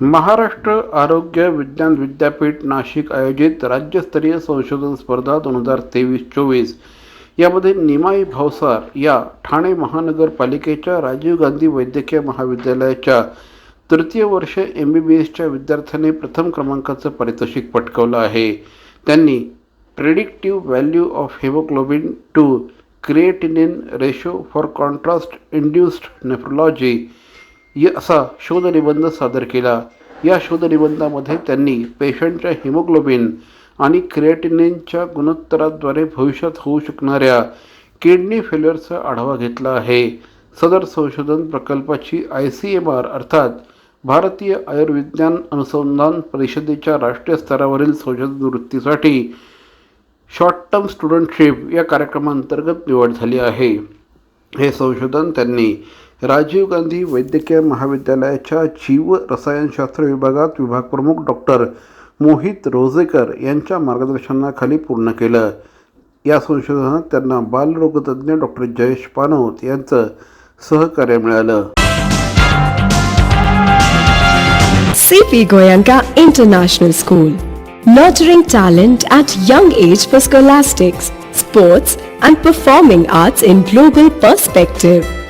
महाराष्ट्र आरोग्य विज्ञान विद्यापीठ नाशिक आयोजित राज्यस्तरीय संशोधन स्पर्धा दोन हजार तेवीस चोवीस यामध्ये निमाई भावसार या ठाणे महानगरपालिकेच्या राजीव गांधी वैद्यकीय महाविद्यालयाच्या तृतीय वर्ष एम बी बी एसच्या विद्यार्थ्याने प्रथम क्रमांकाचं पारितोषिक पटकवलं आहे. त्यांनी predictive value of hemoglobin to creatinine ratio for contrast induced nephrology य असा शोधनिबंध सादर केला. या शोधनिबंधामध्ये त्यांनी पेशंटच्या हिमोग्लोबिन आणि क्रिएटिनिनच्या गुणोत्तराद्वारे भविष्यात होऊ शकणाऱ्या किडनी फेल्युअरचा आढावा घेतला आहे. सदर संशोधन प्रकल्पाची आय सी एम आर अर्थात भारतीय आयुर्विज्ञान अनुसंधान परिषदेच्या राष्ट्रीय स्तरावरील संशोधन वृत्तीसाठी शॉर्ट टर्म स्टुडंटशिप या कार्यक्रमांतर्गत निवड झाली आहे. हे संशोधन त्यांनी राजीव गांधी वैद्यकीय महाविद्यालयाच्या जीव रसायनशास्त्र विभागात विभाग प्रमुख डॉक्टर मोहित रोजेकर यांच्या मार्गदर्शनाखाली पूर्ण केलं. या संशोधनात त्यांना बालरोगतज्ञ डॉक्टर जयेश पानोत यांचं सहकार्य मिळालं. CP Goenka international school nurturing talent at young age for scholastics sports and performing arts in global perspective